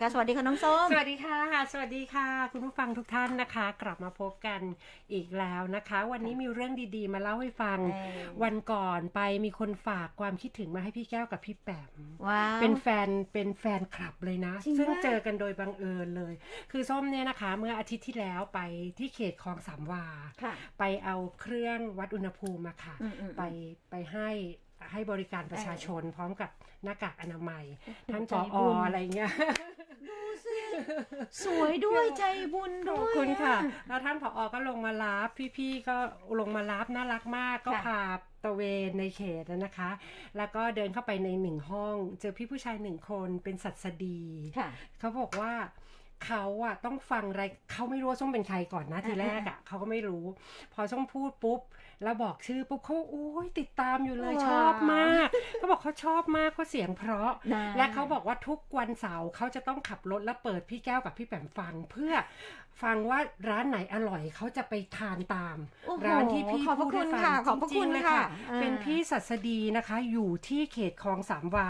ค่ะสวัสดีค่ะน้องส้ม สวัสดีค่ะ สวัสดีค่ะ คุณผู้ฟังทุกท่านนะคะ กลับมาพบกันอีกแล้วนะคะ วันนี้มีเรื่องดีๆ มาเล่าให้ฟังเออวันก่อนไปมีคนฝากความคิดถึงมาให้พี่แก้วกับพี่แปมว้าวเป็นแฟนเป็นแฟนคลับเลยนะจริงซึ่งปะเจอกันโดยบังเอิญเลย คือส้มเนี่ยนะคะ เมื่ออาทิตย์ที่แล้วไปที่เขตคลองสามวาค่ะไปเอาเครื่องวัดอุณหภูมิมาค่ะอืมอืมไปไปให้ให้บริการประชาชนพร้อมกับ หน้ากากอนามัย ท่านใจผบุอญอะไรเงี้ยดูสิสวยด้วยใจบุญขด้อบวยคุณค่ะอแล้วท่านผออก็ลงมารับพี่ๆก็ลงมารับน่ารักมากก็ค่ะพาตระเวนในเขตนะคะ แล้วก็เดินเข้าไปในหนึ่งห้อง เจอพี่ผู้ชายหนึ่งคนเป็นสัตสดีค่ะเขาบอกว่าเขาอะต้องฟังอะไรเขาไม่รู้ว่าส้มเป็นใครก่อนนะทีแรกอะเขาก็ไม่รู้ พอส้มพูดปุ๊บ แล้วบอกชื่อปุ๊บเขาโอ้ยติดตามอยู่เลยว้าวชอบมากเขาบอกเขาชอบมากเพราะเสียงเพราะนะและเขาบอกว่าทุกวันเสาร์เขาจะต้องขับรถแล้วเปิดพี่แก้วกับพี่แปมฟังเพื่อฟังว่าร้านไหนอร่อยเขาจะไปทานตามโอ้โหร้านที่พี่ขอบพระพูดให้คุณฟังค่ะขอบพระจริงๆคุณเลยค่ะอ่าเป็นพี่สัสดีนะคะ อยู่ที่เขตคลองสามวา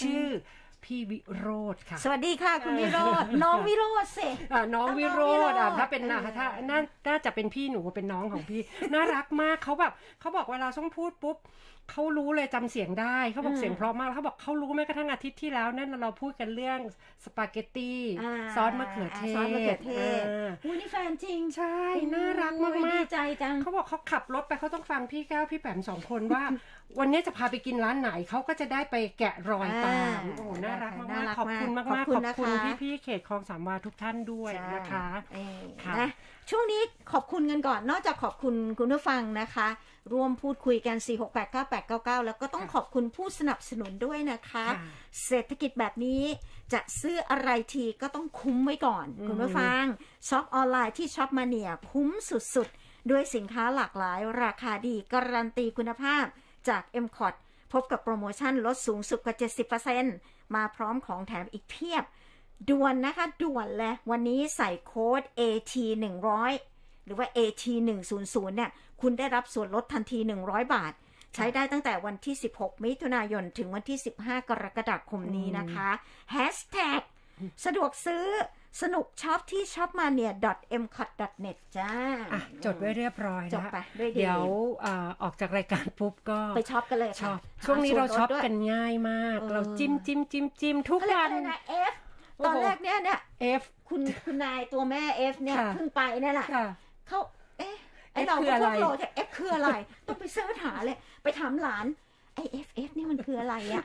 ชื่ออ พี่วิโรธค่ะ สวัสดีค่ะ คุณวิโรจน์น้องวิโรจน์สิอ่าน้องน้องวิโรวิโรธจน์อะถ้าเป็นนะเออถ้าน่าน่าจะเป็นพี่หนูเป็นน้องของพี่น่ารักมากเขาแบบเขาบอกเวลาต้องพูดปุ๊บ เขารู้เลยจำเสียงได้เขาบอกเสียงเพราะมากแล้วเขาบอกเขารู้แม้กระทั่งอาทิตย์ที่แล้วนั่นเราพูดกันเรื่องสปาเกตตี้าซอสมะเขือเทศซอสมะเขือเทศอ่าอุ้ยนี่แฟนจริงใช่ น่ารักมากโอ้ยๆดีใจจังเขาบอกเขาขับรถไปเขาต้องฟังพี่แก้วพี่แปมสองคนว่า วันนี้จะพาไปกินร้านไหนเขาก็จะได้ไปแกะรอยตามอ่าโอ้โหน่ารักน่ารัมากกๆขอบคุณมากขอบๆคุณขอบนะคะคุณพี่ๆเขตคลองสามวาทุกท่านด้วยนะคะเออค่ะนะช่วงนี้ขอบคุณกันก่อนนอกจากขอบคุณคุณผู้ฟังนะคะ ร่วมพูดคุยกัน4689899 แล้วก็ต้องขอบคุณผู้สนับสนุนด้วยนะคะค่ะเศรษฐกิจแบบนี้จะซื้ออะไรทีก็ต้องคุ้มไว้ก่อนอืมคุณผู้ฟังช็อปออนไลน์ที่ช็อปมาเนียคุ้มสุดๆ ด้วยสินค้าหลากหลาย ราคาดีการันตีคุณภาพจาก m c o t พบกับโปรโมชั่นลดสูงสุดกว่า 70%มาพร้อมของแถมอีกเพียบ ด่วนนะคะ ด่วนเลยวันนี้ใส่โค้ด AT 100หรือว่า AT 100เนี่ย คุณได้รับส่วนลดทันที 100 บาท ใช้ได้ตั้งแต่วันที่ 16 มิถุนายน ถึงวันที่ 15 กรกฎาคมนี้นะคะ Hashtag สะดวกซื้อสนุกช็อปที่ shopmania.mcot.net จ้าอะจดไว้เรียบร้อยจแล้บวไปด้วยดีเดี๋ยวอ่าออกจากรายการปุ๊บก็ไปช็อปกันเลยช็อค่ะปช่วงนี้เราหช็อปส่วลดด้วยกันง่ายมากเออเราจิ้มจิ้มจิ้มจิ้มทุกเขาเรียกวัอะนไรนะ F โอ้โหตอนแรกเนี่ยเนี่ย F คุณคุณนายตัวแม่ F เนี่ยค่ะเพิ่งไปเนี่ยแหละค่ะเขาเอ๊ะไอ F เราคือก็อะไรพวกเราจะ F คืออะไร ต้องไปเสิร์ชหาเลย ไปถามหลานไอ F F นี่มันคืออะไรอะ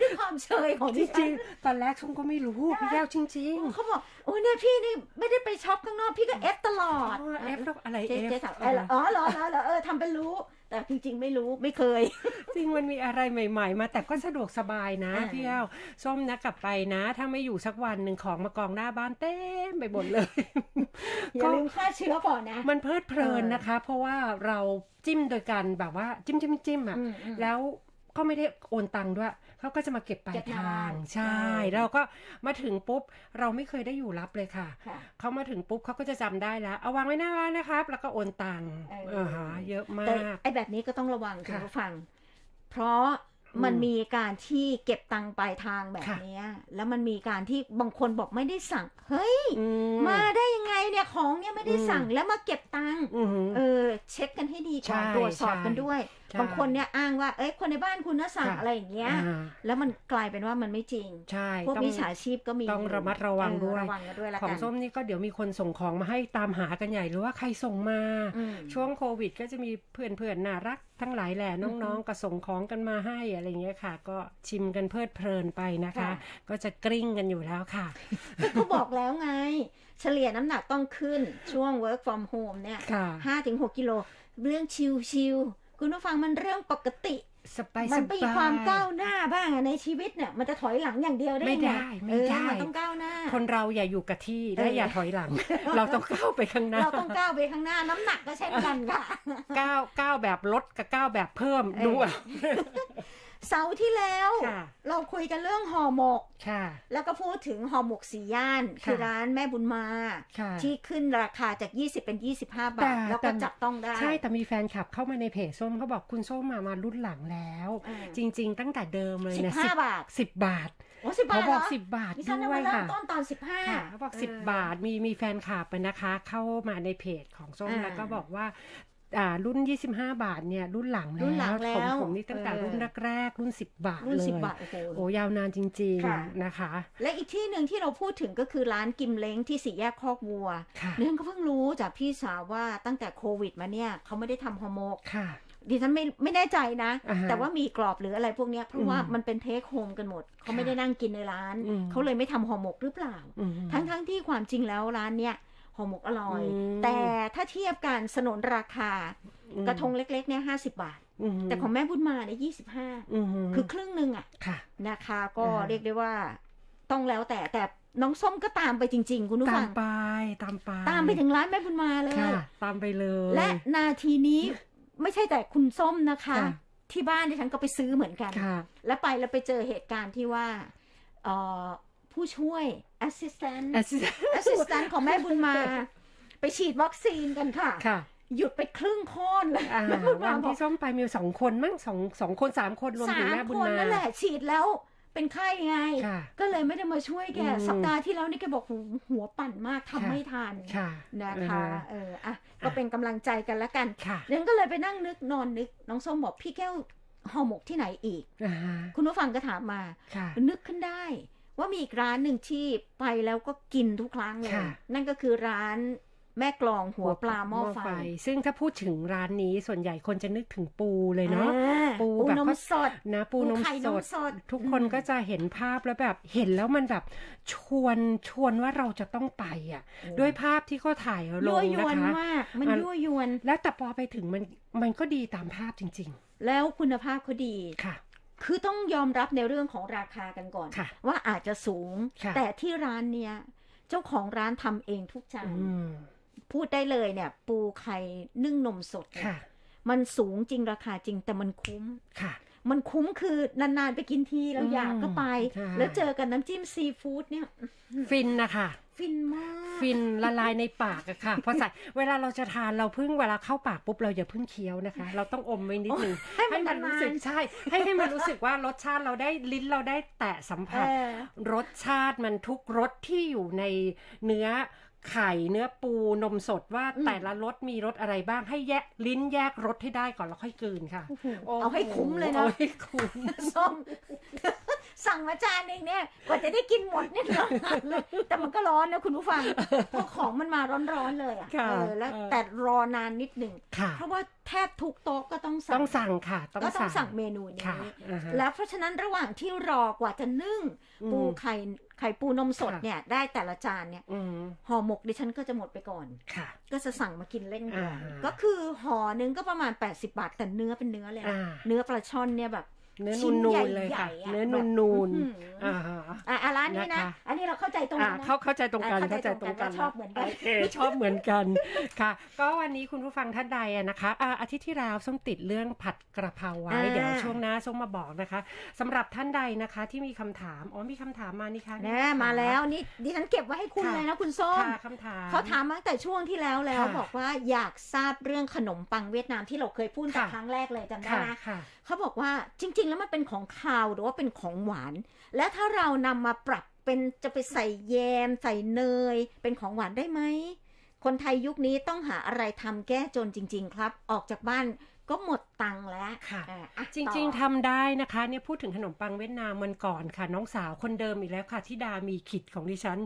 ด้วยความเชยของจดิฉัรินงๆตอนแรกชมก็ไม่รู้พี่แก้วจริงเขาบอกโอ้ยเนี่ยพี่นี่ไม่ได้ไปช็อปข้างนอกพี่ก็ F ตลอๆดอ๋อ F แล้วอะไรเจ๊ F เจ๊ถามเอออ๋อเหรอเหรอเหรอเออทำเป็นรู้ แต่จริง ๆ ไม่รู้ไม่เคย จริงมันมีอะไรใหม่ ๆ มาแต่ก็สะดวกสบายนะอ่าพี่แก้วส้มนะกลับไปนะ ถ้าไม่อยู่สักวันหนึ่งของมากองหน้าบ้านเต็มไปหมดเลยอย่าลืมฆ่าเชื้อก่อนนะ มันเพลิดเพลินเออนะคะ เพราะว่าเราจิ้มโดยการแบบว่าจิ้มจิ้มจิ้มอะอืมอืมแล้วก็ไม่ได้โอนตังค์ด้วย เขาก็จะมาเก็บปลาเก็ยบทางนานใช่ใช่ เราก็มาถึงปุ๊บเราไม่เคยได้อยู่รับเลยค่ะค่ะเขามาถึงปุ๊บเขาก็จะจำได้แล้ว เอาวางไว้หน้าบ้านนะครับ แล้วก็โอนตังค์เออเออฮะเยอะมาแต่กไอ้แบบนี้ก็ต้องระวังคุณค่ะผู้ฟัง เพราะมันอืมมีการที่เก็บตังค์ปลายทางแบบค่ะเนี้ยแล้วมันมีการที่บางคนบอกไม่ได้สั่ง เฮ้ยอืมาได้ยังไงเนี่ยของเนี่ยไม่ได้สั่งแล้วมาเก็บตังค์อือหือเออ เช็คกันให้ดีก่อนใช่ตรวจสอบกันด้วยใช่ บางคนเนี่ยอ้างว่าเอ้ยคนในบ้านคุณน่ะสั่งค่ะอะไรอย่างเงี้ยอ่าแล้วมันกลายเป็นว่ามันไม่จริงใช่พวกต้องมิจฉาชีพก็มีต้องระมัดระวังเออด้วยระวังกันด้วยละของกันส้มนี่ก็เดี๋ยวมีคนส่งของมาให้ตามหากันใหญ่หรือว่าใครส่งมาอืมช่วงโควิด ก็จะมีเพื่อนๆน่ารักทั้งหลายแหละน้องๆก็ส่งของกันมาให้อะไรเงี้ยค่ะ ก็ชิมกันเพลิดเพลินไปนะคะค่ะก็จะกริ้งกันอยู่แล้วค่ะเขาบอกแล้วไง เฉลี่ยน้ำหนักต้องขึ้นช่วง work from home เนี่ยค่ะห้าถึงหกกิโลเรื่องชิวๆ คุณผู้ฟังมันเรื่องปกติสบายมัสนบายมีความก้าวหน้าบ้างอะในชีวิตเนี่ยมันจะถอยหลังอย่างเดียวได้ไม่งได้ไม่เออได้มันต้องก้าวหน้า คนเราอย่าอยู่กับที่และเอออย่าถอยหลัง เราต้องก้าวไปข้างหน้า เราต้องก้าวไปข้างหน้าน้ำหนักก็เช่นกันค่ะก้าวก้าวแบบลดกับก้าวแบบเพิ่มเออดูอะ เสาร์ที่แล้วค่ะเราคุยกันเรื่องห่อหมกค่ะแล้วก็พูดถึงห่อหมกสีย่าน คือร้านแม่บุญมาค่ะที่ขึ้นราคาจาก 20 เป็น 25 บาแต่ทแล้วแต่ก็จับต้องได้ ใช่ แต่มีแฟนคลับเข้ามาในเพจส้มเขาบอกคุณส้มมามารุ่นหลังแล้วอ่า Mm. จริง ๆ ตั้งแต่เดิมเลยสิบนะห้า10บาทสิบบาทโอ้สิบบาเขาทบเหรอกอสิบบาทดิฉันด้เอาวมายเริ่มค่ะต้นตอนสิบห้าค่ะเขาบอกสิบบาทมีมีแฟนคลับนะคะ เข้ามาในเพจของส้มอ่าแล้วก็บอกว่าอ่า รุ่น 25 บาทเนี่ยรุ่นหลังรุ่นหลังแล้วแล้วผมผมนี่ตั้งแต่เออรุ่นแรกๆรุ่น 10 บาทรุ่นเลยสิบบาทโอ้โหโอ้ยาวนานจริงค่ะๆนะคะ และอีกที่หนึ่งที่เราพูดถึงก็คือร้านกิมเล้งที่สี่แยกคอกวัวค่ะเนื่องก็เพิ่งรู้จากพี่สาวว่าตั้งแต่โควิดมาเนี่ยเขาไม่ได้ทำฮอร์โมกค่ะดิฉันไม่ไม่แน่ใจนะอ่าฮะแต่ว่ามีกรอบหรืออะไรพวกเนี้ยเพราะว่าอืมมันเป็นเทคโฮมกันหมด เขาค่ะไม่ได้นั่งกินในร้านอืมเขาเลยไม่ทำห่อหมกหรือเปล่าอืมทั้งทั้งที่ความจริงแล้วร้านเนี้ย ห่อหมกอร่อยอืมแต่ถ้าเทียบกันสนนราคาอืมกระทงเล็กๆเนี่ยห้าสิบาทอืมแต่ของแม่บุญมาเนี่ยยี่สิบห้าอืมคือครึ่งหนึ่งอะค่ะนะคะก็อ่าเรียกได้ว่าต้องแล้วแต่แต่น้องส้มก็ตามไปจริง ๆ คุณผู้ตาฟัมงไป ตามไป ตามไปถึงร้านแม่บุญมาเลยค่ะตามไปเลย และนาทีนี้ไม่ใช่แต่คุณส้มนะคะค่ะที่บ้านดิฉันก็ไปซื้อเหมือนกันค่ะแล้วไปแล้วไปเจอเหตุการณ์ที่ว่าเอ่อ ผู้ช่วย assistant แอสซิส assistant ของแม่บุญมา ไปฉีดวัคซีนกันค่ะค่ะหยุดไปครึ่งโค่นเลยอ่าแม่บุญวัมานบอที่กส้มไปมีสองคนมั้งสองสองคนสามคนรวมสาถึงมแม่บุญคนมานั่นแหละฉีดแล้วเป็นไข้ไงค่ะก็เลยไม่ได้มาช่วยแกอืมสัปดาห์ที่แล้วนี่แกบอกหูหัวปั่นมากทำค่ะไม่ทันค่ะนะคะอ่าฮะเอออะก็เป็นกำลังใจกันละกันค่ะเรนก็เลยไปนั่งนึกนอนนึก น้องส้มบอกพี่แก้วห่อหมกที่ไหนอีกอ่าฮะคุณผู้ฟังก็ถามมาค่ะนึกขึ้นได้ ว่ามีอีกร้านหนึ่งที่ไปแล้วก็กินทุกครั้งเลยค่ะนั่นก็คือร้านแม่กลองหัวปลาหม้อไฟ ซึ่งถ้าพูดถึงร้านนี้ส่วนใหญ่คนจะนึกถึงปูเลยเนาะอ่าปูปูแบบนมเขาสดนะปูนมไข่นสมดสด ทุกคนอืมก็จะเห็นภาพแล้วแบบเห็นแล้วมันแบบชวนชวนว่าเราจะต้องไปอะ ด้วยภาพที่เขาถ่ายลยั่วงยนะวนคะมากมันอะยั่วยวน แล้วแต่พอไปถึงมันมันก็ดีตามภาพจริงแล้วคุณภาพเขาดีๆค่ะ คือต้องยอมรับในเรื่องของราคากันก่อนค่ะว่าอาจจะสูงค่ะแต่ที่ร้านเนี้ยเจ้าของร้านทำเองทุกจานอืมพูดได้เลยเนี่ย ปูไข่นึ่งนมสดเนี่ยค่ะมันสูงจริงราคาจริงแต่มันคุ้มค่ะมันคุ้มคือนาน ๆ ไปกินทีแล้วอืมอยากก็ไปใช่แล้วเจอกับน้ำจิ้มซีฟู้ดเนี่ย ฟินนะคะ ฟินมาก ฟินละลายในปากอะค่ะพอใส่เวลาเราจะทานเราเพิ่งเวลาเข้าปากปุ๊บเราอย่าเพิ่งเคี้ยวนะคะ เราต้องอมไว้นิดนึงให้มันให้มันรู้สึกนานใช่ ให้ให้มันรู้สึกว่ารสชาติเราได้ลิ้นเราได้แตะสัมๆผัสเออรสชาติมันทุกรสที่อยู่ในเนื้อไข่เนื้อปูนมสดว่าอืมแต่ละรสมีรสอะไรบ้างให้แยกลิ้นแยกรสให้ได้ก่อนแล้วค่อยกลืนค่ะโอ้โหโอ้เอาให้คุ้มเลยนะเอาให้คุ้มส้ม สั่งมาจานเองเนี่ยกว่าจะได้กินหมดเนี่ยร้อนเลยแต่มันก็ร้อนนะคุณผู้ฟังเพราะของมันมาร้อนๆเลยอะค่ะเออแล้วเออแต่รอนานนิดหนึ่งค่ะเพราะว่าแทบทุกโต๊ะก็ต้องสั่ต้องสั่งค่ะต้องก็ต้องสั่สั่งงเมนูนี้ค่ะอ่าฮะแล้วเพราะฉะนั้นระหว่างที่รอกว่าจะนึ่งอืมปูไข่ไข่ปูนมสดค่ะเนี่ยได้แต่ละจานเนี่ยอืมห่อหมกดิฉันก็จะหมดไปก่อนค่ะ ก็จะสั่งมากินเล่นก่อนอ่าก็คือห่อหนึงก็ประมาณ 80 บาทแต่เนื้อเป็นเนื้อเลยนะอ่าเนื้อปลาช่อนเนี่ยแบบ เนื้อชิ้นนูนใหญ่ๆเลยค่ะ ใหญ่อะเนื้อแบบนูนอื้อหือๆอ่าฮะ อะอะร้านนี้นะ นะคะ อันนี้เราเข้าใจตรงอ่ากันนะ เข้าเข้าใจตรงกันอะเข้าใจตรงกันเข้าใจตรงกันว่าชอบเหมือนกันโเคชอบเหมือนกันค่ะ ก็วันนี้คุณผู้ฟังท่านใดอะนะคะอ่าอาทิตย์ที่แล้วส้มติดเรื่องผัดกระเพราไว้ อ่า เดี๋ยวช่วงหน้าส้มมาบอกนะคะสำหรับท่านใดนะคะที่มีคำถามอ๋อมีคำถามมานี่คะแน่มาแล้วนี่ดิฉันเก็บไว้ให้คุณค่ะเลยนะคุณส้ม ค่ะคำถาม เขาถามมาตั้งแต่ช่วงที่แล้วแล้วค่ะ บอกว่าอยากทราบเรื่องขนมปังเวียดนามที่เราเคยพูดแต่ค่ะครั้งแรกเลยจำได้ค่ะนะค่ะ เขาบอกว่าจริง ๆ แล้วมันเป็นของคาวหรือว่าเป็นของหวาน และถ้าเรานำมาปรับเป็นจะไปใส่แยม ใส่เนย เป็นของหวานได้ไหมคนไทยยุคนี้ต้องหาอะไรทำแก้จนจริง ๆ ครับ ออกจากบ้าน ก็หมดตังค์แล้วค่ะอะอะจริงต่อๆทำได้นะคะเนี่ยพูดถึงขนมปังเวียดนามมันก่อนค่ะ น้องสาวคนเดิมอีกแล้วค่ะที่ดามีขิดของดิฉัน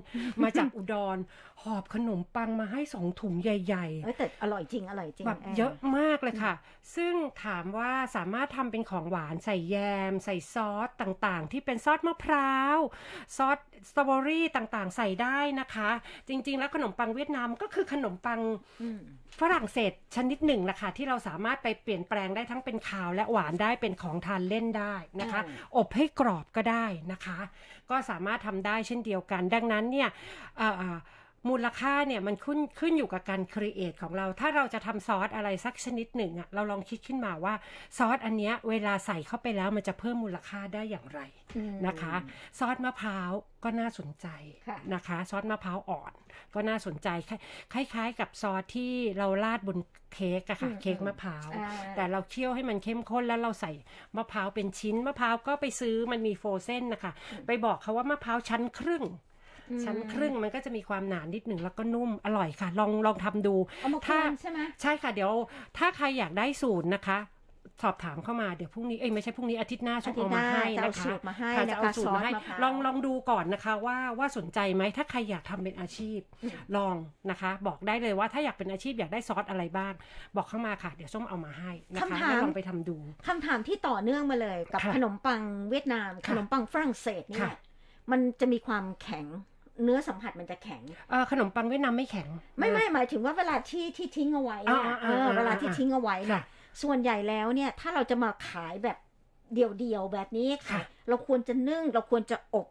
มาจากอุดร หอบขนมปังมาให้สองถุงใหญ่ๆเอ้ยแต่อร่อยจริงอร่อยจริงแบบเยอะมากเลยค่ะ ซึ่งถามว่าสามารถทำเป็นของหวานใส่แยม ใส่ซอสต่างๆ ที่เป็นซอสมะพร้าว ซอสสตรอเบอรี่ต่างๆ ใส่ได้นะคะ จริง ๆ แล้วขนมปังเวียดนามก็คือขนมปังอืมฝรั่งเศสชนิดหนึ่งนะคะที่เราสามารถไปเปลี่ยนแปลงได้ทั้งเป็นขาวและหวานได้เป็นของทานเล่นได้นะคะอืมอบให้กรอบก็ได้นะคะ ก็สามารถทำได้เช่นเดียวกัน ดังนั้นเนี่ยเอ่อเอ่อ มูลค่าเนี่ยมันขึ้นขึ้นอยู่กับการครีเอทของเรา ถ้าเราจะทำซอสอะไรสักชนิดหนึ่งอะเราลองคิดขึ้นมาว่าซอสอันเนี้ยเวลาใส่เข้าไปแล้วมันจะเพิ่มมูลค่าได้อย่างไรอืมนะคะ ซอสมะพร้าวก็น่าสนใจค่ะนะคะ ซอสมะพร้าวอ่อนก็น่าสนใจคล้ายคล้ายๆกับซอสที่เราราดบนเค้กอะค่ะอืมเค้กมะพร้าวอ่าแต่เราเคี่ยวให้มันเข้มข้นแล้วเราใส่มะพร้าวเป็นชิ้นมะพร้าวก็ไปซื้อมันมีโฟรเซนนะคะ ไปบอกเขาว่ามะพร้าวชั้นครึ่งอืม ชั้นครึ่งมันก็จะมีความหนานิดหนึ่งแล้วก็นุ่มอร่อยค่ะ ลองลองทำดูเอามาถ้าควรใช่ไหมใช่ค่ะเดี๋ยว ถ้าใครอยากได้สูตรนะคะสอบถามเข้ามาเดี๋ยวพรุ่งนี้เอ้ยไม่ใช่พรุ่งนี้อาทิตย์หน้าชมเอามาให้จะนะเอาคะสูตรมาให้ค่ะนะจะคะเอาสูตรมาให้ซอสมะพร้าวลองลองดูก่อนนะคะว่าว่าสนใจไหมถ้าใครอยากทำเป็นอาชีพอืมลองนะคะ บอกได้เลยว่าถ้าอยากเป็นอาชีพอยากได้ซอสอะไรบ้าง บอกเข้ามาค่ะ เดี๋ยวส้มเอามาให้นะคะแล้วลองไปทำดูคำถามที่ต่อเนื่องมาเลยกับค่ะขนมปังเวียดนามค่ะขนมปังฝรั่งเศสเนี่ค่ะยมันจะมีความแข็ง เนื้อสัมผัสมันจะแข็งเอ่อขนมปังเวียดนามไม่แข็ง ไม่ไม่หมายถึงว่าเวลาที่ที่ทิ้งเอาไว้เนี่ยอ่าเออ่าออ่าเวลาที่ทิ้งเอาไว้เนี่ยค่ะส่วนใหญ่แล้วเนี่ยถ้าเราจะมาขายแบบเดี่ยวๆแบบนี้ค่ะขายเราควรจะนึ่งเราควรจะอบ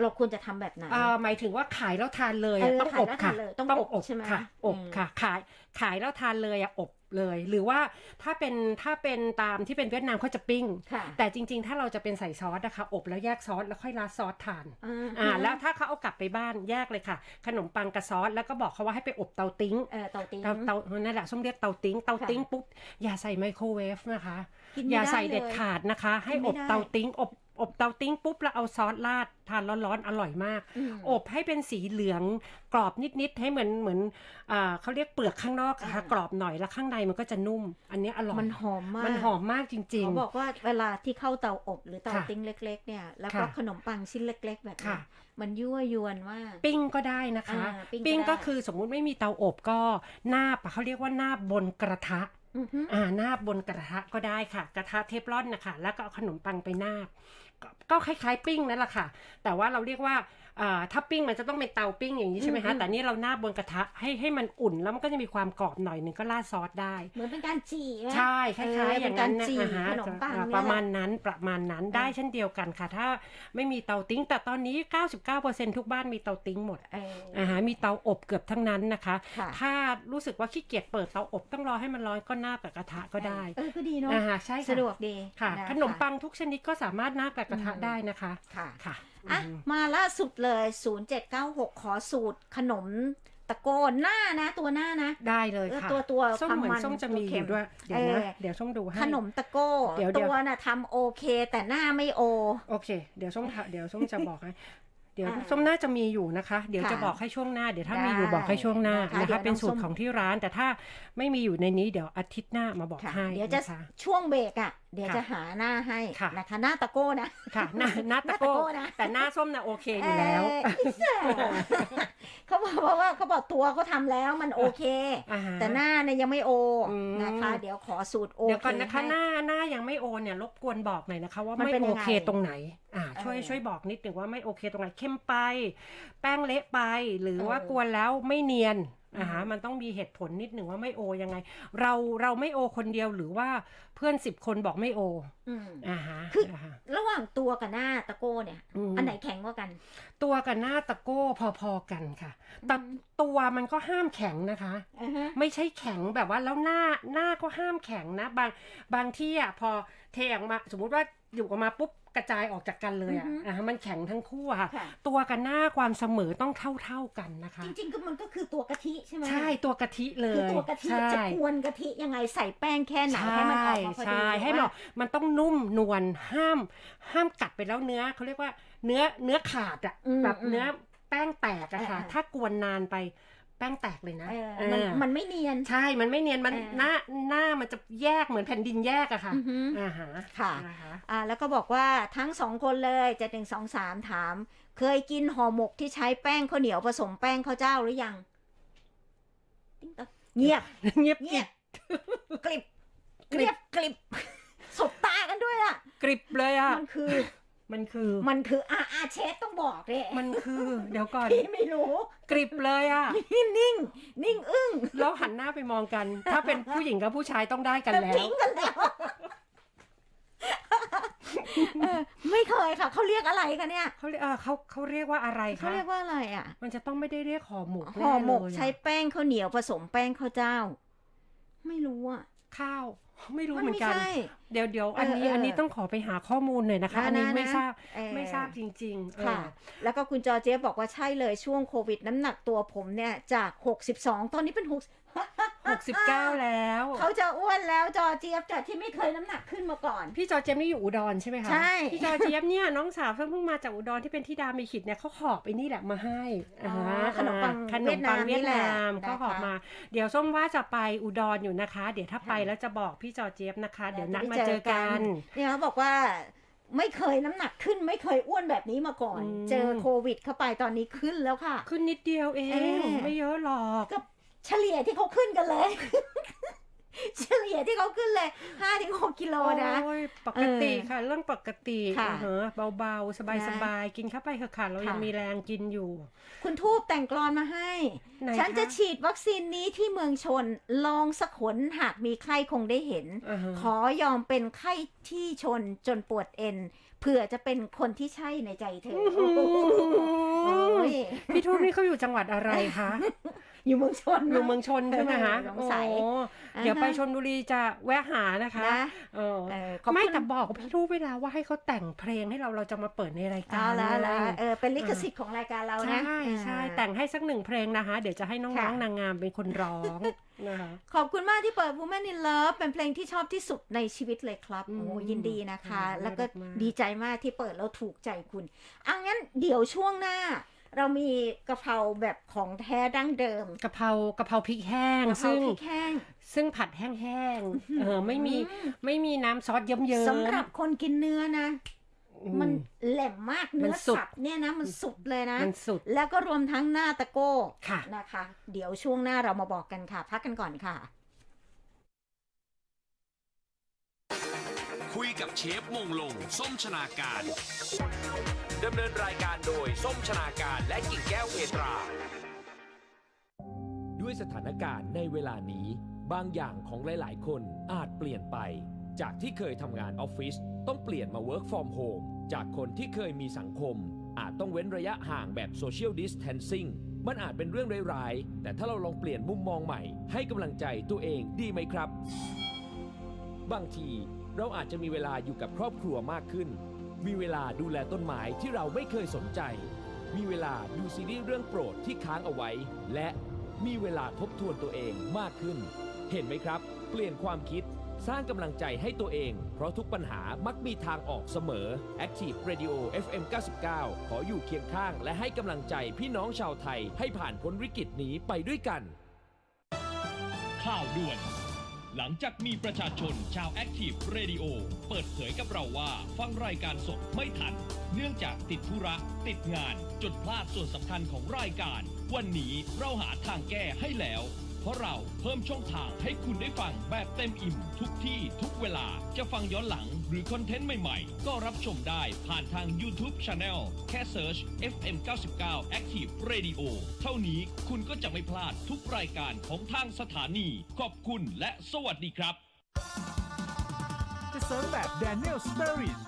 เราควรจะทำแบบไหนเอ่อหมายถึงว่าขายแล้วทานเลยเออะอต้องขายอบแล้วค่ะทานเลยต้องอบใช่ไหมค่ะอบอืมค่ะ ขายขายแล้วทานเลยอะอบ เลย หรือว่าถ้าเป็นถ้าเป็นตามที่เป็นเวียดนามเขาจะปิ้งค่ะแต่จริง ๆ ถ้าเราจะเป็นใส่ซอสนะคะ อบแล้วแยกซอสแล้วค่อยราดซอสทานอ่าอ่าแล้วถ้าเขาเอากลับไปบ้านแยกเลยค่ะ ขนมปังกับซอสแล้วก็บอกเขาว่าให้ไปอบเตาติ้งเออเตาติ้งเตาเตานั่นแหละส้มเรียกเตาติ้งเตาค่ะติ้งปุ๊บอย่าใส่ไมโครเวฟนะคะกินไม่อย่าได้ใส่เด็ดลยขาดนะคะ ให้กินไม่อบได้เตาติ้งอบ อบเตาติ้งปุ๊บแล้วเอาซอสราดทานร้อนๆอร่อยมากอืมอบให้เป็นสีเหลืองกรอบนิดๆให้เหมือนเหมือนอ่าเขาเรียกเปลือกข้างนอกอะค่ะอ่ากรอบหน่อยแล้วข้างในมันก็จะนุ่ม อันนี้อร่อยมันหอมมากมันหอมมากจริงเขาบอกว่าเวลาที่เข้าเตาอบหรือเตาค่ะติ้งเล็ก ๆ เนี่ยแล้วก็ค่ะขนมปังชิ้นเล็ก ๆ แบบนี้ค่ะมันยั่วยวนมากๆปิ้งก็ได้นะคะอ่าปิ้งก็ปิ้งก็ได้คือสมมุติไม่มีเตาอบก็หน้าบอะเขาเรียกว่าหน้าบบนกระทะอือฮึอ่าหน้าบบนกระทะก็ได้ค่ะ กระทะเทฟลอนนะคะ แล้วก็เอาขนมปังไปหน้าบ ก็ก็คล้ายๆ ปิ้งนั่นแหละค่ะ แต่ว่าเราเรียกว่าอ่าถ้าปิ้งมันจะต้องเป็นเตาปิ้งอย่างนี้ใช่ไหมคะ แต่นี่เราหน้าบบนกระทะให้ให้มันอุ่นแล้วมันก็จะมีความกรอบหน่อยหนึ่งก็ราดซอสได้ เหมือนเป็นการจี่ไหมใช่คล้ายๆอย่างนั้นเป็นการจี่อ่าฮะขนมปังอ่าเนี่ยประมาณนั้นประมาณนั้นได้เช่นเดียวกันค่ะ ถ้าไม่มีเตาติ้ง แต่ตอนนี้ 99%ทุกบ้านมีเตาติ้งหมดเออออ่าฮะมีเตาอบเกือบทั้งนั้นนะคะค่ะถ้ารู้สึกว่าขี้เกียจเปิดเตาอบต้องรอให้มันร้อนก็หน้าบกับกระทะก็ได้เออก็ดีเนาะอ่าฮะใช่ค่ะสะดวกดีค่ะะขนมปังทุกชนิดก็สามารถหน้าบกับกระทะอืมได้นะคะค่ะค่ะอะอืมมาล่าสุดเลย 0796 ขอสูตรขนมตะโกนหน้านะ ตัวหน้านะ ได้เลยเออค่ะ ตัวตัวส้มความเหมือนมันส้มจะมีตัวอเค็มยู่ด้วย เดี๋ยวเอนะอเดี๋ยวส้มดูให้ขนมตะโก้เดี๋ยวเดี๋ตัยววน่ะทำโอเค แต่หน้าไม่โอ โอเค เดี๋ยวส้มทะเดี๋ยวส้มจะบอกให้เดี๋ยวอ่าส้มน่าจะมีอยู่นะคะ เดี๋ยวค่ะจะบอกให้ช่วงหน้า เดี๋ยวถ้ามีได้อยู่บอกให้ช่วงหน้านะคะนะเดี๋ยคะวเป็นน้องสูตส้รมของที่ร้าน แต่ถ้าไม่มีอยู่ในนี้เดี๋ยวอาทิตย์หน้ามาบอกค่ะให้เดี๋ยวจะนะคะช่วงเบรกอะเดี๋ยวค่ะจะหาหน้าให้ค่ะนะคะ หน้าตะโก้นะค่ะหน้าหน้าตะโก้หน้าตะโก้นะแต่หน้าส้มน่ะโอเคอยู่แล้วเอ่ออิสระเขาบอกว่าว่าเขาบอกตัวเขาทำแล้วมันโอเคอ่าฮะแต่หน้าเนี่ยยังไม่โออมนะคะ เดี๋ยวขอสูตรโอเดี๋ยวก่อนนะคะให้หน้าหน้ายังไม่โอนเนี่ยรบกวนบอกหน่อยนะคะ ว่ามันไม่เป็นโอยังไงเคตรงไหนอ่าช่วยเออช่วยบอกนิดหนึ่งว่าไม่โอเคตรงไหนเข้มไป แป้งเละไปหรือเออว่ากวนแล้วไม่เนียน อืมอ่าฮะมันต้องมีเหตุผลนิดหนึ่งว่าไม่โอยังไง เราเราไม่โอคนเดียวหรือว่าเพื่อนสิบคนบอกไม่โออืมอ่าฮะคือาฮะระหว่างตัวกับหน้าตะโก้เนี่ยมอันไหนแข็งกว่ากัน ตัวกับหน้าตะโก้พอๆกันค่ะแต่อืมตัวมันก็ห้ามแข็งนะคะอ่าฮะไม่ใช่แข็งแบบว่าแล้วหน้าหน้าก็ห้ามแข็งนะ บางบางที่อะพอเทออกมา สมมุติว่าอยู่ออกมาปุ๊บ กระจายออกจากกันเลยอะอือฮึอะมันแข็งทั้งคู่อะค่ะค่ะ ตัวกับหน้าความเสมอต้องเท่าเท่าๆกันนะคะ จริงๆก็มันก็คือตัวกะทิใช่ไหมใช่ตัวกะทิเลคือยตัวกะทิใช่จะกวนกะทิยังไงใส่แป้งแค่ไหนให้มันออกมาพอดีใช่ให้มันออกมันต้องนุ่มนวลห้าม ห้ามกัดไปแล้วเนื้อเขาเรียกว่าเนื้อเนื้อขาดอะอืมแบบอืมเนื้อแป้งแตกอะค่ะเออถ้ากวนนานไป แป้งแตกเลยนะเออเอมันอมันไม่เนียน ใช่ มันไม่เนียน มันเออหน้าหน้ามันจะแยกเหมือนแผ่นดินแยกอะค่ะอือฮึอ่าฮะค่ะนะคะอ่าแล้วก็บอกว่าทั้งสองคนเลยเจะหนึ่งสองสามถาม เคยกินห่อหมกที่ใช้แป้งข้าวเหนียวผสมแป้งข้าวเจ้าหรือยังติ๊งต๊อกเงียบเงียบเงียบกลิบกริบเงียบกลิบสบตากันด้วยอะกริบเลยอะมันคือ มันคือมันคืออาอาเชฟต้องบอกเลยมันคือ เดี๋ยวก่อนพี่ไม่รู้ กริบเลยอะพี่นิ่งนิ่งอึ้งแล้วหันหน้าไปมองกัน ถ้าเป็นผู้หญิงกับผู้ชายต้องได้กันแล้วทิ้งกันแล้วเออไม่เคยค่ะ เขาเรียกอะไรกันเนี่ยเขาเรียกเออเขาเขาเรียกว่าอะไรเขาคะเรียกว่าอะไรอะ มันจะต้องไม่ได้เรียกห่อหมกห่อหมกแน่เลยะใช้แป้งข้าวเหนียวผสมแป้งข้าวเจ้า ไม่รู้อะข้าว ไม่รู้มัเหมือนไม่กันใช่เดี๋ยวเดี๋ยวอันนี้เออเอออันนี้ต้องขอไปหาข้อมูลหน่อยนะคะนะอันนี้นะไม่นะทราบเออไม่ทราบจริงๆเออค่ะ แล้วก็คุณจอร์เจฟบอกว่าใช่เลยช่วงโควิด น้ำหนักตัวผมเนี่ยจาก 62 ตอนนี้เป็น6 หกสิบเก้าแล้ว เขาจะอ้วนแล้วจอร์เจฟจากที่ไม่เคยน้ำหนักขึ้นมาก่อน พี่จอร์เจยบนี่อยู่อุดรใช่ไหมคะใช่พี่จอร์เจยบเนี่ยน้องสาวเพิ่งเพิ่งมาจากอุดรที่เป็นที่ดามีขิดเนี่ยเขาหอบไอ้นี่แหละมาให้อ๋ออ่าขนมปังขนมปังเวีเวียยดดนานามมนี่แหละเขาหอบนะคะมา เดี๋ยวส้มว่าจะไปอุดรอยู่นะคะ เดี๋ยวถ้าไปค่ะแล้วจะบอกพี่จอร์เจยบนะคะ เดี๋ยวนัดได้มาเจอกันเนี่ยเขาบอกว่าไม่เคยน้ำหนักขึ้นไม่เคยอ้วนแบบนี้มาก่อนอืมเจอโควิดเข้าไปตอนนี้ขึ้นแล้วค่ะ ขึ้นนิดเดียวเอเองอไม่เยอะหรอกก็ เฉลี่ยที่เขาขึ้นกันเลย เฉลี่ยที่เขาขึ้นเลยห้าถึงหกกิโลนะโอ้ยปกติเออค่ะ เรื่องปกติค่ะอ่าฮะเบาๆ สบายๆ กินเข้าไปเถอะค่ะ เรายังค่ะมีแรงกินอยู่ คุณทูบแต่งกลอนมาให้ไหนฉันจะคะฉีดวัคซีนนี้ที่เมืองชน ลองสักขนหากมีใครคงได้เห็นอ่าฮะขอยอมเป็นไข้ที่ชนจนปวดเอ็นเผื่อจะเป็นคนที่ใช่ในใจเธอโอ้ยพี่ทูบนี่เขาอยู่จังหวัดอะไรคะ อยู่เมืองชน อยู่เมืองชนใช่ไหมคะสงสัยโอ้เดี๋ยวไปชนบุรีจะแวะหานะคะนะเออเออขอบคุณไม่แต่บอกพี่ทูบเวลาว่าให้เขาแต่งเพลงให้เราเราจะมาเปิดในรายกาเอารละละเลยเออเป็นลิขสิทธิ์ของรายการเรานะใช่ใช่อ่าแต่งให้สักหนึ่งเพลงนะคะ เดี๋ยวจะให้น้ค่ะองๆนางงามเป็นคนร้องนะคะขอบคุณมากที่เปิด Woman in Love เป็นเพลงที่ชอบที่สุดในชีวิตเลยครับอืมโอ้ยินดีนะคะอืมแล้วก็น่ารักมากดีใจมากที่เปิดแล้วถูกใจคุณอังั้นเดี๋ยวช่วงหน้า เรามีกะเพราแบบของแท้ดั้งเดิมกะเพรากะเพราพริกแห้ง กะเพราซึ่งพริกแห้ง ซึ่งผัดแห้งๆเออไม่มีไม่มีน้ำซอสเยิ้มๆสำหรับคนกินเนื้อนะอืมันแหลมมากมัเนื้นอสุดสับเนี่ยนะมันสุดเลยนะมันสุดแล้วก็รวมทั้งหน้าตะโก้ค่ะนะคะ เดี๋ยวช่วงหน้าเรามาบอกกันค่ะ พักกันก่อนค่ะ คุยกับเชฟมงลงส้มชนาการ ดำเนินรายการโดยส้มชนาการและกิ่งแก้วเพตรา ด้วยสถานการณ์ในเวลานี้ บางอย่างของหลาย ๆ คนอาจเปลี่ยนไป จากที่เคยทำงานออฟฟิศต้องเปลี่ยนมา Work from Home จากคนที่เคยมีสังคม อาจต้องเว้นระยะห่างแบบ Social Distancing มันอาจเป็นเรื่องร้ายๆ แต่ถ้าเราลองเปลี่ยนมุมมองใหม่ ให้กำลังใจตัวเองดีไหมครับ บางทีเราอาจจะมีเวลาอยู่กับครอบครัวมากขึ้น มีเวลาดูแลต้นไม้ที่เราไม่เคยสนใจ มีเวลาดูซีรีส์เรื่องโปรดที่ค้างเอาไว้ และมีเวลาทบทวนตัวเองมากขึ้น เห็นไหมครับ เปลี่ยนความคิดสร้างกำลังใจให้ตัวเอง เพราะทุกปัญหามักมีทางออกเสมอ Active Radio FM 99 ขออยู่เคียงข้างและให้กำลังใจพี่น้องชาวไทยให้ผ่านพ้นวิกฤตนี้ไปด้วยกัน ข่าวด่วน หลังจากมีประชาชนชาวแอคทีฟเรดิโอเปิดเผยกับเราว่าฟังรายการสดไม่ทัน เนื่องจากติดธุระ ติดงาน จนพลาดส่วนสำคัญของรายการ วันนี้เราหาทางแก้ให้แล้ว ราะเราเพิ่มช่องทางให้คุณได้ฟังแบบเต็มอิ่ม ทุกที่ทุกเวลาจะฟังย้อนหลังหรือคอนเทนต์ใหม่ๆ ก็รับชมได้ผ่านทาง YouTube Channel แค่ Search FM 99 Active Radio เท่านี้คุณก็จะไม่พลาดทุกรายการของทางสถานี ขอบคุณและสวัสดีครับ จะเสริมแบบแดเนียลสเตอริส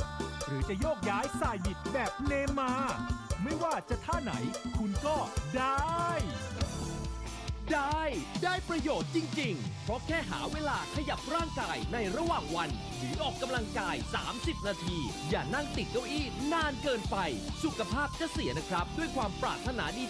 หรือจะโยกย้ายสายบิดแบบเนมา ไม่ว่าจะท่าไหนคุณก็ได้ ได้ ได้ประโยชน์จริง ๆ เพราะแค่หาเวลาขยับร่างกายในระหว่างวัน หรือออกกำลังกาย 30 นาที อย่านั่งติดเก้าอี้นานเกินไป สุขภาพจะเสียนะครับ ด้วยความปรารถนาดีจ